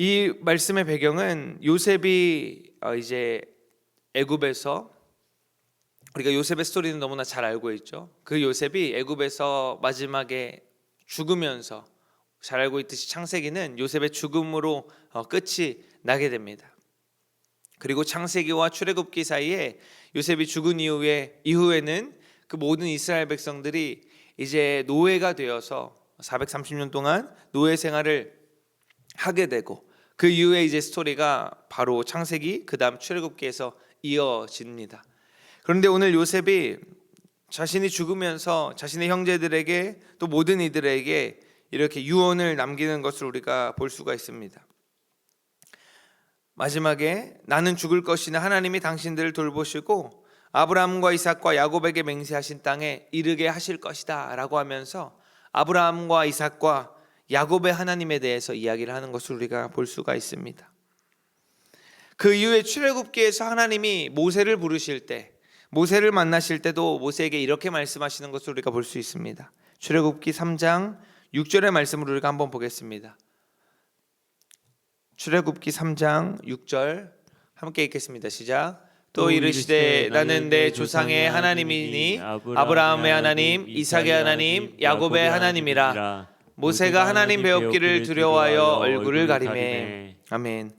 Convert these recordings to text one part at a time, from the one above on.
이 말씀의 배경은 요셉이 어, 이제 애굽에서 우리가 요셉의 스토리는 너무나 잘 알고 있죠. 그 요셉이 애굽에서 마지막에 죽으면서 잘 알고 있듯이 창세기는 요셉의 죽음으로 어, 끝이 나게 됩니다. 그리고 창세기와 출애굽기 사이에 요셉이 죽은 이후에 이후에는 그 모든 이스라엘 백성들이 이제 노예가 되어서 430년 동안 노예 생활을 하게 되고 그 이후에 이제 스토리가 바로 창세기 그다음 출애굽기에서 이어집니다. 그런데 오늘 요셉이 자신이 죽으면서 자신의 형제들에게 또 모든 이들에게 이렇게 유언을 남기는 것을 우리가 볼 수가 있습니다. 마지막에 나는 죽을 것이나 하나님이 당신들을 돌보시고 아브라함과 이삭과 야곱에게 맹세하신 땅에 이르게 하실 것이다라고 하면서 아브라함과 이삭과 야곱의 하나님에 대해서 이야기를 하는 것을 우리가 볼 수가 있습니다. 그 이후에 출애굽기에서 하나님이 모세를 부르실 때 모세를 만나실 때도 모세에게 이렇게 말씀하시는 것을 우리가 볼 수 있습니다. 출애굽기 3장 6절의 말씀을 우리가 한번 보겠습니다. 출애굽기 3장 6절 함께 읽겠습니다. 시작. 또 이르시되 나는 내 조상의 하나님이니 아브라함의 하나님, 이삭의 하나님, 야곱의 하나님이라. 모세가 하나님 배웠기를 두려워하여 얼굴을 가리매. 아멘.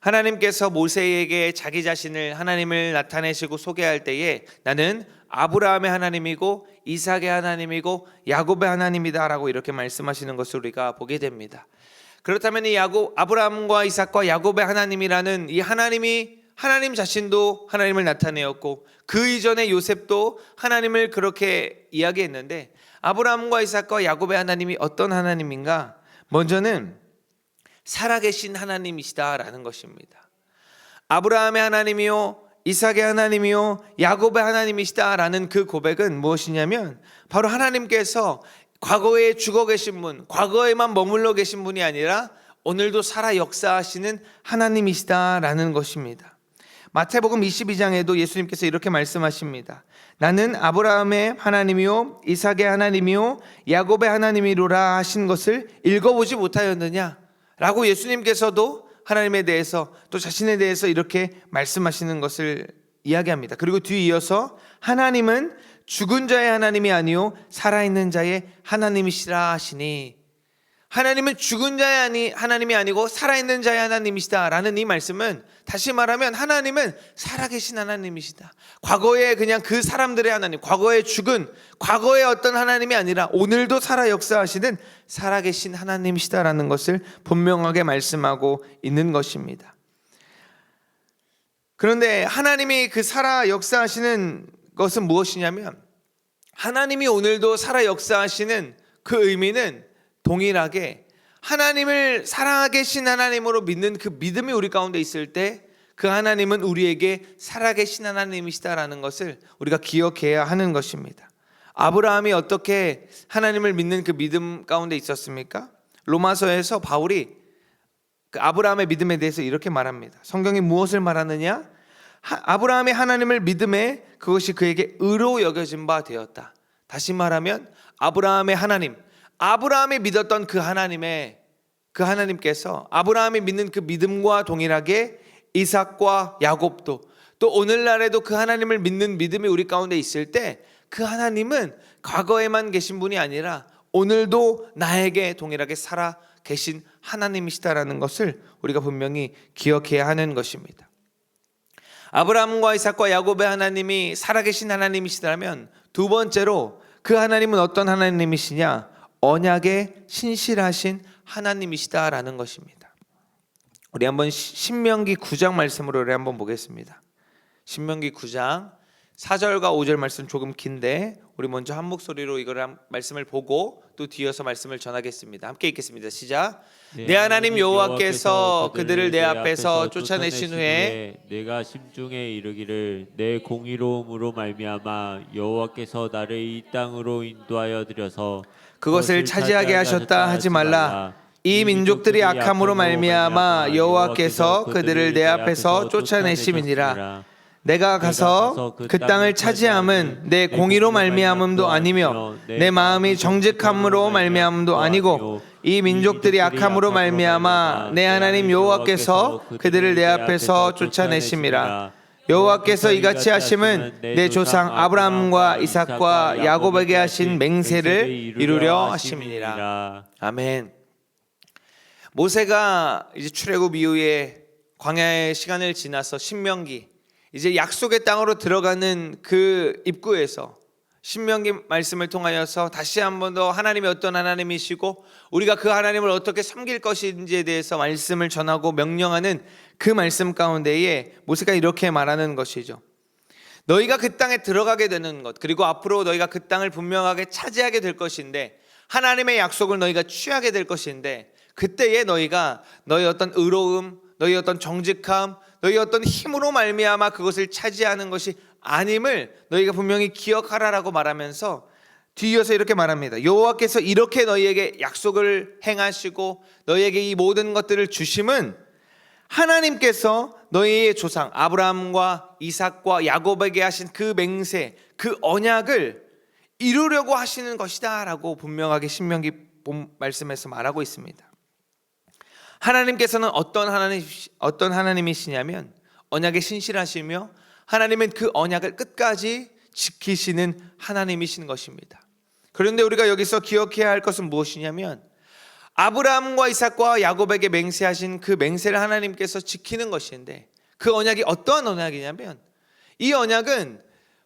하나님께서 모세에게 자기 자신을 하나님을 나타내시고 소개할 때에 나는 아브라함의 하나님이고 이삭의 하나님이고 야곱의 하나님이다라고 이렇게 말씀하시는 것을 우리가 보게 됩니다. 그렇다면 이 야곱 아브라함과 이삭과 야곱의 하나님이라는 이 하나님이 하나님 자신도 하나님을 나타내었고 그 이전에 요셉도 하나님을 그렇게 이야기했는데 아브라함과 이삭과 야곱의 하나님이 어떤 하나님인가? 먼저는 살아계신 하나님이시다라는 것입니다. 아브라함의 하나님이요 이삭의 하나님이요 야곱의 하나님이시다라는 그 고백은 무엇이냐면 바로 하나님께서 과거에 죽어 계신 분, 과거에만 머물러 계신 분이 아니라 오늘도 살아 역사하시는 하나님이시다라는 것입니다. 마태복음 22장에도 예수님께서 이렇게 말씀하십니다. 나는 아브라함의 하나님이요 이삭의 하나님이요 야곱의 하나님이로라 하신 것을 읽어보지 못하였느냐? 라고 예수님께서도 하나님에 대해서 또 자신에 대해서 이렇게 말씀하시는 것을 이야기합니다. 그리고 뒤 이어서 하나님은 죽은 자의 하나님이 아니요 살아있는 자의 하나님이시라 하시니 하나님은 죽은 자의 아니, 하나님이 아니고 살아있는 자의 하나님이시다라는 이 말씀은 다시 말하면 하나님은 살아계신 하나님이시다. 과거에 그냥 그 사람들의 하나님, 과거에 죽은 과거의 어떤 하나님이 아니라 오늘도 살아 역사하시는 살아계신 하나님이시다라는 것을 분명하게 말씀하고 있는 것입니다. 그런데 하나님이 그 살아 역사하시는 것은 무엇이냐면 하나님이 오늘도 살아 역사하시는 그 의미는 동일하게 하나님을 살아계신 하나님으로 믿는 그 믿음이 우리 가운데 있을 때 그 하나님은 우리에게 살아계신 하나님이시다라는 것을 우리가 기억해야 하는 것입니다. 아브라함이 어떻게 하나님을 믿는 그 믿음 가운데 있었습니까? 로마서에서 바울이 그 아브라함의 믿음에 대해서 이렇게 말합니다. 성경이 무엇을 말하느냐? 하, 아브라함이 하나님을 믿음에 그것이 그에게 의로 여겨진 바 되었다. 다시 말하면 아브라함의 하나님, 아브라함이 믿었던 그 하나님의 그 하나님께서 아브라함이 믿는 그 믿음과 동일하게 이삭과 야곱도 또 오늘날에도 그 하나님을 믿는 믿음이 우리 가운데 있을 때 그 하나님은 과거에만 계신 분이 아니라 오늘도 나에게 동일하게 살아 계신 하나님이시다라는 것을 우리가 분명히 기억해야 하는 것입니다. 아브라함과 이삭과 야곱의 하나님이 살아계신 하나님이시다면 두 번째로 그 하나님은 어떤 하나님이시냐? 언약의 신실하신 하나님이시다라는 것입니다. 우리 한번 시- 신명기 9장 말씀으로 우리 한번 보겠습니다. 신명기 9장 4절과 5절 말씀 조금 긴데 우리 먼저 한 목소리로 이걸 한- 말씀을 보고 또 뒤어서 말씀을 전하겠습니다. 함께 읽겠습니다. 시작. 내 하나님 여호와께서 그들을 내 앞에서 쫓아내신 후에 내가 심중에 이르기를 내 공의로움으로 말미암아 여호와께서 나를 이 땅으로 인도하여 들여서 그것을 차지하게 하셨다 하지 말라. 이 민족들이 악함으로 말미암아 여호와께서 그들을 내 앞에서 쫓아내심이니라. 내가 가서 그 땅을 차지함은 내 공의로 말미암음도 아니며 내 마음이 정직함으로 말미암음도 아니고 이 민족들이 악함으로 말미암아 내 하나님 여호와께서 그들을 내 앞에서 쫓아내심이라 여호와께서 이같이 하심은 내 조상 아브라함과 이삭과 야곱에게 하신 맹세를 이루려 하심이니라 아멘. 모세가 이제 출애굽 이후에 광야의 시간을 지나서 신명기 이제 약속의 땅으로 들어가는 그 입구에서 신명기 말씀을 통하여서 다시 한 번 더 하나님이 어떤 하나님이시고 우리가 그 하나님을 어떻게 섬길 것인지에 대해서 말씀을 전하고 명령하는 그 말씀 가운데에 모세가 이렇게 말하는 것이죠. 너희가 그 땅에 들어가게 되는 것 그리고 앞으로 너희가 그 땅을 분명하게 차지하게 될 것인데 하나님의 약속을 너희가 취하게 될 것인데 그때에 너희가 너희 어떤 의로움, 너희 어떤 정직함, 너희 어떤 힘으로 말미암아 그것을 차지하는 것이 아님을 너희가 분명히 기억하라라고 말하면서 뒤이어서 이렇게 말합니다. 여호와께서 이렇게 너희에게 약속을 행하시고 너희에게 이 모든 것들을 주심은 하나님께서 너희의 조상 아브라함과 이삭과 야곱에게 하신 그 맹세, 그 언약을 이루려고 하시는 것이다라고 분명하게 신명기 본 말씀에서 말하고 있습니다. 하나님께서는 어떤 하나님 어떤 하나님이시냐면 언약에 신실하시며 하나님은 그 언약을 끝까지 지키시는 하나님이신 것입니다. 그런데 우리가 여기서 기억해야 할 것은 무엇이냐면 아브라함과 이삭과 야곱에게 맹세하신 그 맹세를 하나님께서 지키는 것인데 그 언약이 어떠한 언약이냐면 이 언약은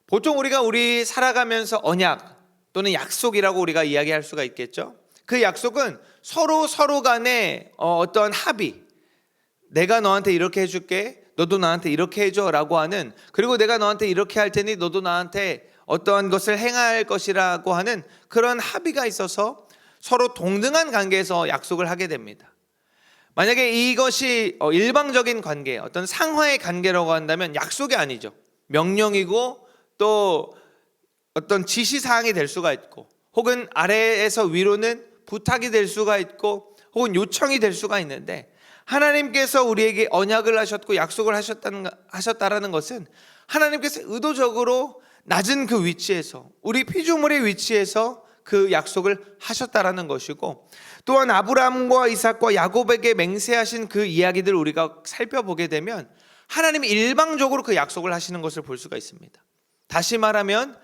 보통 우리가 우리 살아가면서 언약 또는 약속이라고 우리가 이야기할 수가 있겠죠. 그 약속은 서로 서로 어, 어떠한 합의 내가 너한테 이렇게 해줄게 너도 나한테 이렇게 해줘 라고 하는 그리고 내가 너한테 이렇게 할 테니 너도 나한테 어떠한 것을 행할 것이라고 하는 그런 합의가 있어서 서로 동등한 관계에서 약속을 하게 됩니다. 만약에 이것이 어, 일방적인 관계, 어떤 상하의 관계라고 한다면 약속이 아니죠. 명령이고 또 어떤 지시 사항이 될 수가 있고 혹은 아래에서 위로는 부탁이 될 수가 있고 혹은 요청이 될 수가 있는데 하나님께서 우리에게 언약을 하셨고 약속을 하셨다는 하셨다라는 것은 하나님께서 의도적으로 낮은 그 위치에서 우리 피조물의 위치에서 그 약속을 하셨다라는 것이고 또한 아브라함과 이삭과 야곱에게 맹세하신 그 이야기들 우리가 살펴보게 되면 하나님이 일방적으로 그 약속을 하시는 것을 볼 수가 있습니다. 다시 말하면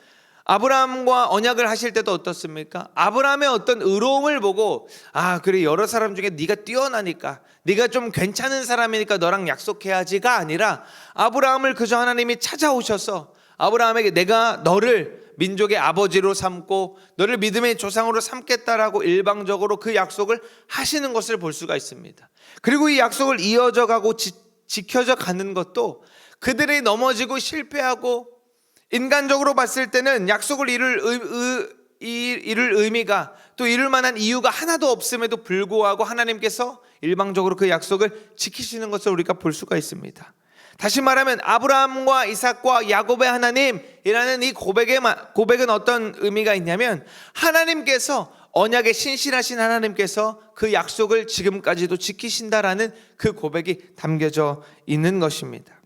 아브라함과 언약을 하실 때도 어떻습니까? 아브라함의 어떤 의로움을 보고 아 그래 여러 사람 중에 네가 뛰어나니까 네가 좀 괜찮은 사람이니까 너랑 약속해야지가 아니라 아브라함을 그저 하나님이 찾아오셔서 아브라함에게 내가 너를 민족의 아버지로 삼고 너를 믿음의 조상으로 삼겠다라고 일방적으로 그 약속을 하시는 것을 볼 수가 있습니다. 그리고 이 약속을 이어져 가고 지, 지켜져 가는 것도 그들이 넘어지고 실패하고 인간적으로 봤을 때는 약속을 이룰, 의, 의, 이- 이룰 의미가 또 이룰 만한 이유가 하나도 없음에도 불구하고 하나님께서 일방적으로 그 약속을 지키시는 것을 우리가 볼 수가 있습니다. 다시 말하면 아브라함과 이삭과 야곱의 하나님이라는 이 고백의 마- 고백은 어떤 의미가 있냐면 하나님께서 언약에 신실하신 하나님께서 그 약속을 지금까지도 지키신다라는 그 고백이 담겨져 있는 것입니다.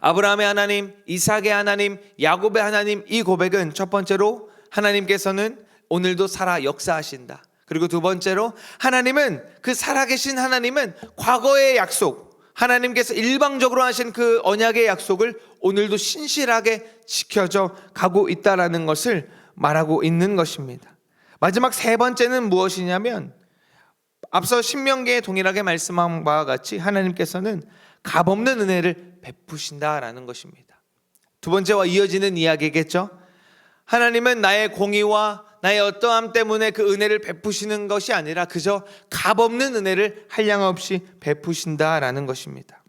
아브라함의 하나님, 이삭의 하나님, 야곱의 하나님 이 고백은 첫 번째로 하나님께서는 오늘도 살아 역사하신다. 그리고 두 번째로 하나님은 그 살아계신 하나님은 과거의 약속 하나님께서 일방적으로 하신 그 언약의 약속을 오늘도 신실하게 지켜져 가고 있다라는 것을 말하고 있는 것입니다. 마지막 세 번째는 무엇이냐면 앞서 신명기에 동일하게 말씀한 바와 같이 하나님께서는 값없는 은혜를 베푸신다라는 것입니다. 두 번째와 이어지는 이야기겠죠. 하나님은 나의 공의와 나의 어떠함 때문에 그 은혜를 베푸시는 것이 아니라 그저 값없는 은혜를 한량없이 베푸신다라는 것입니다.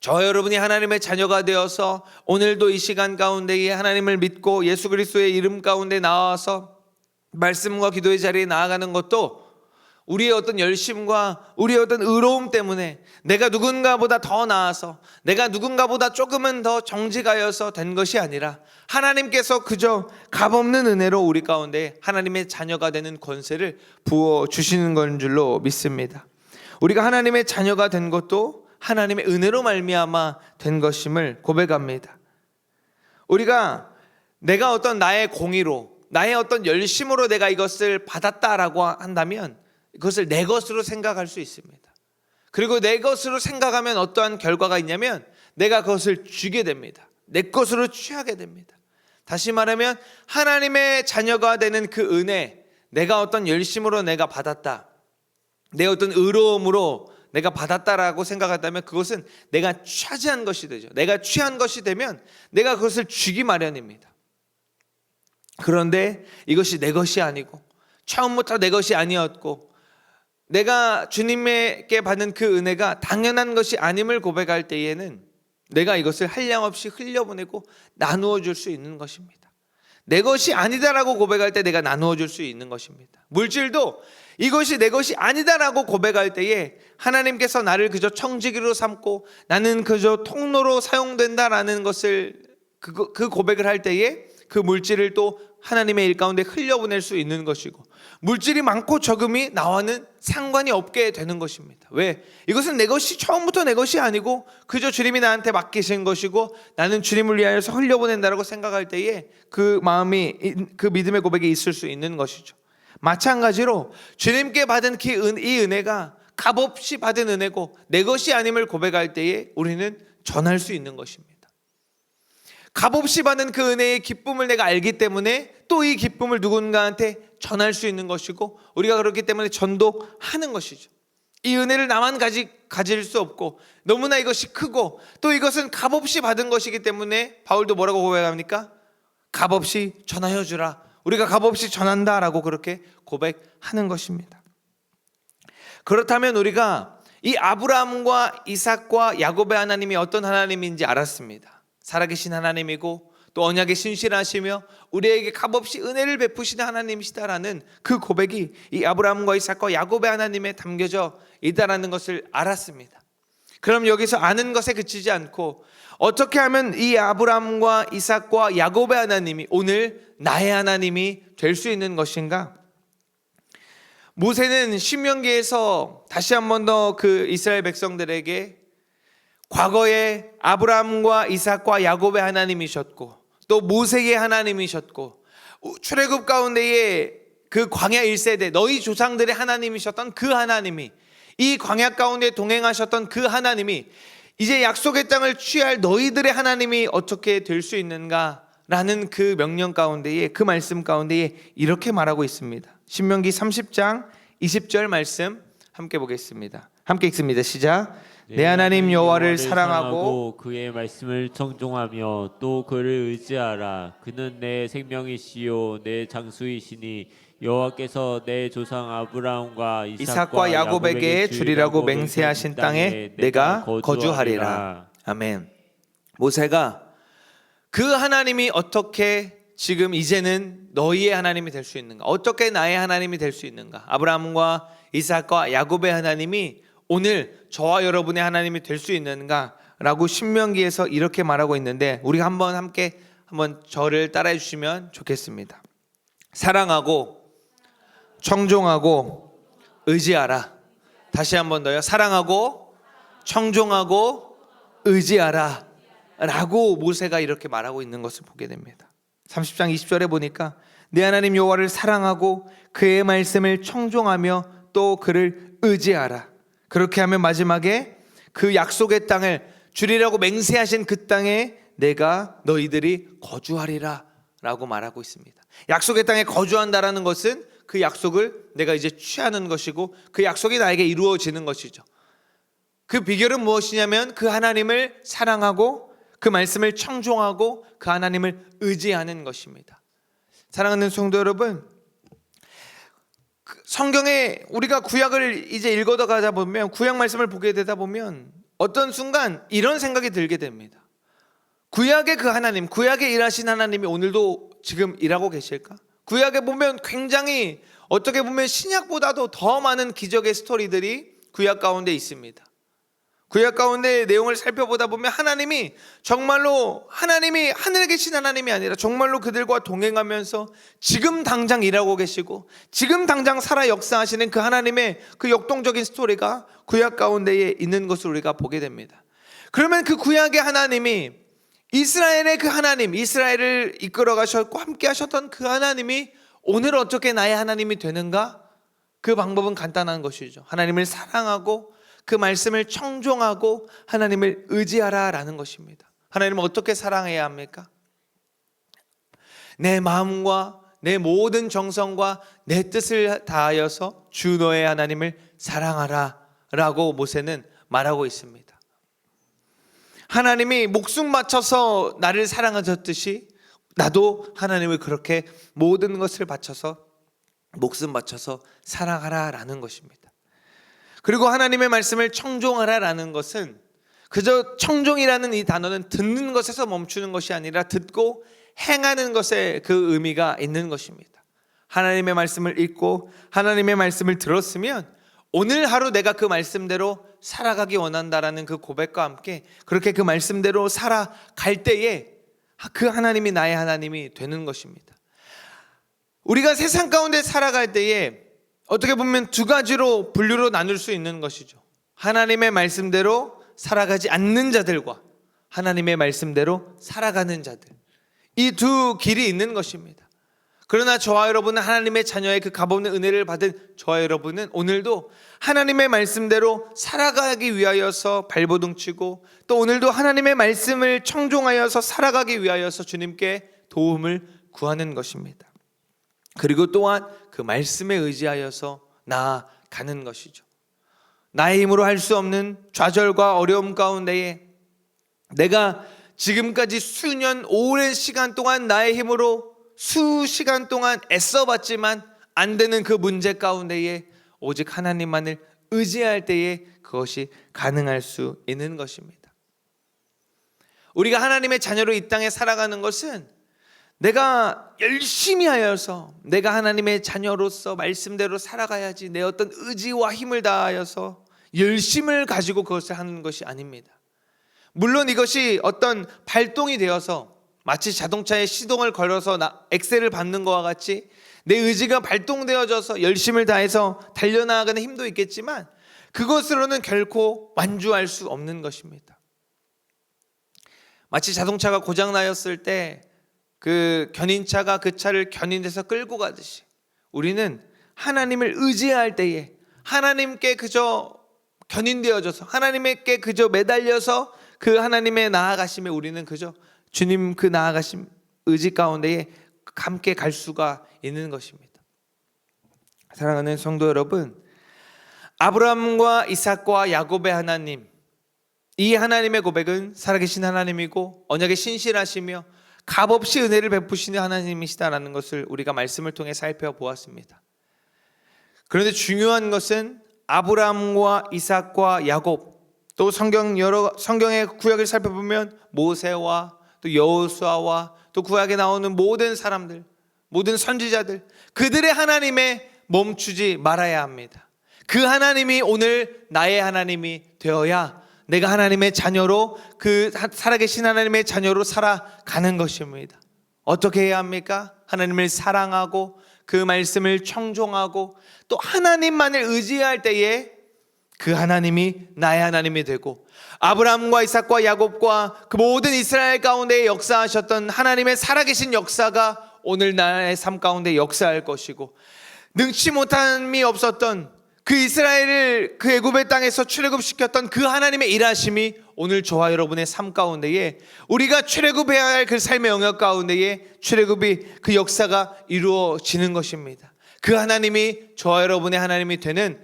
저 여러분이 하나님의 자녀가 되어서 오늘도 이 시간 가운데에 하나님을 믿고 예수 그리스도의 이름 가운데 나와서 말씀과 기도의 자리에 나아가는 것도 우리의 어떤 열심과 우리의 어떤 의로움 때문에 내가 누군가보다 더 나아서 내가 누군가보다 조금은 더 정직하여서 된 것이 아니라 하나님께서 그저 값없는 은혜로 우리 가운데 하나님의 자녀가 되는 권세를 부어 주시는 건 줄로 믿습니다. 우리가 하나님의 자녀가 된 것도 하나님의 은혜로 말미암아 된 것임을 고백합니다. 우리가 내가 어떤 나의 공의로 나의 어떤 열심으로 내가 이것을 받았다라고 한다면 그것을 내 것으로 생각할 수 있습니다. 그리고 내 것으로 생각하면 어떠한 결과가 있냐면 내가 그것을 주게 됩니다. 내 것으로 취하게 됩니다. 다시 말하면 하나님의 자녀가 되는 그 은혜, 내가 어떤 열심으로 내가 받았다. 내 어떤 의로움으로 내가 받았다라고 생각한다면 그것은 내가 차지한 것이 되죠. 내가 취한 것이 되면 내가 그것을 주기 마련입니다. 그런데 이것이 내 것이 아니고 처음부터 내 것이 아니었고 내가 주님에게 받는 그 은혜가 당연한 것이 아님을 고백할 때에는 내가 이것을 한량 없이 흘려보내고 나누어 줄 수 있는 것입니다. 내 것이 아니다라고 고백할 때 내가 나누어 줄 수 있는 것입니다. 물질도 이것이 내 것이 아니다라고 고백할 때에 하나님께서 나를 그저 청지기로 삼고 나는 그저 통로로 사용된다라는 것을 그, 그 고백을 할 때에 그 물질을 또 하나님의 일 가운데 흘려보낼 수 있는 것이고 물질이 많고 적음이 나와는 상관이 없게 되는 것입니다. 왜? 이것은 내 것이 처음부터 내 것이 아니고 그저 주님이 나한테 맡기신 것이고 나는 주님을 위하여서 흘려보낸다라고 생각할 때에 그 마음이 그 믿음의 고백이 있을 수 있는 것이죠. 마찬가지로 주님께 받은 이 은혜가 값없이 받은 은혜고 내 것이 아님을 고백할 때에 우리는 전할 수 있는 것입니다. 값없이 받은 그 은혜의 기쁨을 내가 알기 때문에 또 이 기쁨을 누군가한테 전할 수 있는 것이고 우리가 그렇기 때문에 전도하는 것이죠. 이 은혜를 나만 가지, 가질 수 없고 너무나 이것이 크고 또 이것은 값없이 받은 것이기 때문에 바울도 뭐라고 고백합니까? 값없이 전하여 주라. 우리가 값없이 전한다라고 그렇게 고백하는 것입니다. 그렇다면 우리가 이 아브라함과 이삭과 야곱의 하나님이 어떤 하나님인지 알았습니다. 살아계신 하나님이고 또 언약에 신실하시며 우리에게 값없이 은혜를 베푸시는 하나님이시다라는 그 고백이 이 아브라함과 이삭과 야곱의 하나님에 담겨져 있다라는 것을 알았습니다. 그럼 여기서 아는 것에 그치지 않고 어떻게 하면 이 아브라함과 이삭과 야곱의 하나님이 오늘 나의 하나님이 될 수 있는 것인가? 모세는 신명기에서 다시 한 번 더 그 이스라엘 백성들에게 과거에 아브라함과 이삭과 야곱의 하나님이셨고 또 모세의 하나님이셨고 출애굽 가운데에 그 광야 1세대 너희 조상들의 하나님이셨던 그 하나님이 이 광야 가운데 동행하셨던 그 하나님이 이제 약속의 땅을 취할 너희들의 하나님이 어떻게 될 수 있는가 라는 그 명령 가운데에 그 말씀 가운데에 이렇게 말하고 있습니다. 신명기 30장 20절 말씀 함께 보겠습니다. 함께 읽습니다. 시작. 내 하나님 여호와를 사랑하고 그의 말씀을 청종하며 또 그를 의지하라 그는 내 생명이시요 내 장수이시니 여호와께서 내 조상 아브라함과 이삭과, 이삭과 야곱에게 주리라고 맹세하신 땅에 내가 거주하리라. 아멘. 모세가 그 하나님이 어떻게 지금 이제는 너희의 하나님이 될 수 있는가? 어떻게 나의 하나님이 될 수 있는가? 아브라함과 이삭과 야곱의 하나님이 오늘 저와 여러분의 하나님이 될 수 있는가라고 신명기에서 이렇게 말하고 있는데 우리 한번 함께 한번 저를 따라해 주시면 좋겠습니다. 사랑하고 청종하고 의지하라. 다시 한번 더요. 사랑하고 청종하고 의지하라. 라고 모세가 이렇게 말하고 있는 것을 보게 됩니다. 30장 20절에 보니까 내 하나님 여호와를 사랑하고 그의 말씀을 청종하며 또 그를 의지하라. 그렇게 하면 마지막에 그 약속의 땅을 주리라고 맹세하신 그 땅에 내가 너희들이 거주하리라 라고 말하고 있습니다. 약속의 땅에 거주한다라는 것은 그 약속을 내가 이제 취하는 것이고 그 약속이 나에게 이루어지는 것이죠. 그 비결은 무엇이냐면 그 하나님을 사랑하고 그 말씀을 청종하고 그 하나님을 의지하는 것입니다. 사랑하는 성도 여러분, 그 성경에 우리가 구약을 이제 읽어다 가다 보면 구약 말씀을 보게 되다 보면 어떤 순간 이런 생각이 들게 됩니다. 구약의 그 하나님, 구약에 일하신 하나님이 오늘도 지금 일하고 계실까? 구약에 보면 굉장히 어떻게 보면 신약보다도 더 많은 기적의 스토리들이 구약 가운데 있습니다. 구약 가운데 내용을 살펴보다 보면 하나님이 정말로 하나님이 하늘에 계신 하나님이 아니라 정말로 그들과 동행하면서 지금 당장 일하고 계시고 지금 당장 살아 역사하시는 그 하나님의 그 역동적인 스토리가 구약 가운데에 있는 것을 우리가 보게 됩니다. 그러면 그 구약의 하나님이 이스라엘의 그 하나님, 이스라엘을 이끌어 가셨고 함께 하셨던 그 하나님이 오늘 어떻게 나의 하나님이 되는가? 그 방법은 간단한 것이죠. 하나님을 사랑하고 그 말씀을 청종하고 하나님을 의지하라라는 것입니다. 하나님을 어떻게 사랑해야 합니까? 내 마음과 내 모든 정성과 내 뜻을 다하여서 주 너의 하나님을 사랑하라라고 모세는 말하고 있습니다. 하나님이 목숨 바쳐서 나를 사랑하셨듯이 나도 하나님을 그렇게 모든 것을 바쳐서 목숨 바쳐서 사랑하라라는 것입니다. 그리고 하나님의 말씀을 청종하라라는 것은 그저 청종이라는 이 단어는 듣는 것에서 멈추는 것이 아니라 듣고 행하는 것에 그 의미가 있는 것입니다. 하나님의 말씀을 읽고 하나님의 말씀을 들었으면 오늘 하루 내가 그 말씀대로 살아가기 원한다라는 그 고백과 함께 그렇게 그 말씀대로 살아갈 때에 그 하나님이 나의 하나님이 되는 것입니다. 우리가 세상 가운데 살아갈 때에 어떻게 보면 두 가지로 분류로 나눌 수 있는 것이죠. 하나님의 말씀대로 살아가지 않는 자들과 하나님의 말씀대로 살아가는 자들. 이 두 길이 있는 것입니다. 그러나 저와 여러분은 하나님의 자녀의 그 값없는 은혜를 받은 저와 여러분은 오늘도 하나님의 말씀대로 살아가기 위하여서 발버둥 치고 또 오늘도 하나님의 말씀을 청종하여서 살아가기 위하여서 주님께 도움을 구하는 것입니다. 그리고 또한 그 말씀에 의지하여서 나아가는 것이죠. 나의 힘으로 할 수 없는 좌절과 어려움 가운데에 내가 지금까지 수년 오랜 시간 동안 나의 힘으로 수 시간 동안 애써봤지만 안 되는 그 문제 가운데에 오직 하나님만을 의지할 때에 그것이 가능할 수 있는 것입니다. 우리가 하나님의 자녀로 이 땅에 살아가는 것은 내가 열심히 하여서 내가 하나님의 자녀로서 말씀대로 살아가야지 내 어떤 의지와 힘을 다하여서 열심을 가지고 그것을 하는 것이 아닙니다. 물론 이것이 어떤 발동이 되어서 마치 자동차에 시동을 걸어서 나, 엑셀을 밟는 것과 같이 내 의지가 발동되어져서 열심을 다해서 달려나가는 힘도 있겠지만 그것으로는 결코 완주할 수 없는 것입니다. 마치 자동차가 고장 나였을 때 그 견인차가 그 차를 견인해서 끌고 가듯이 우리는 하나님을 의지할 때에 하나님께 그저 견인되어져서 하나님께 그저 매달려서 그 하나님의 나아가심에 우리는 그저 주님 그 나아가심 의지 가운데에 함께 갈 수가 있는 것입니다. 사랑하는 성도 여러분, 아브라함과 이삭과 야곱의 하나님, 이 하나님의 고백은 살아계신 하나님이고 언약의 신실하시며 값없이 은혜를 베푸시는 하나님이시다라는 것을 우리가 말씀을 통해 살펴보았습니다. 그런데 중요한 것은 아브라함과 이삭과 야곱 또 성경 여러 성경의 구약을 살펴보면 모세와 또 여호수아와 또 구약에 나오는 모든 사람들 모든 선지자들 그들의 하나님에 멈추지 말아야 합니다. 그 하나님이 오늘 나의 하나님이 되어야 내가 하나님의 자녀로 그 살아계신 하나님의 자녀로 살아가는 것입니다. 어떻게 해야 합니까? 하나님을 사랑하고 그 말씀을 청종하고 또 하나님만을 의지할 때에 그 하나님이 나의 하나님이 되고 아브라함과 이삭과 야곱과 그 모든 이스라엘 가운데 역사하셨던 하나님의 살아계신 역사가 오늘 나의 삶 가운데 역사할 것이고 능치 못함이 없었던 그 이스라엘을 그 애굽의 땅에서 출애굽시켰던 그 하나님의 일하심이 오늘 저와 여러분의 삶 가운데에 우리가 출애굽해야 할 그 삶의 영역 가운데에 출애굽이 그 역사가 이루어지는 것입니다. 그 하나님이 저와 여러분의 하나님이 되는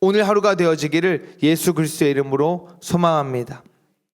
오늘 하루가 되어지기를 예수 그리스도의 이름으로 소망합니다.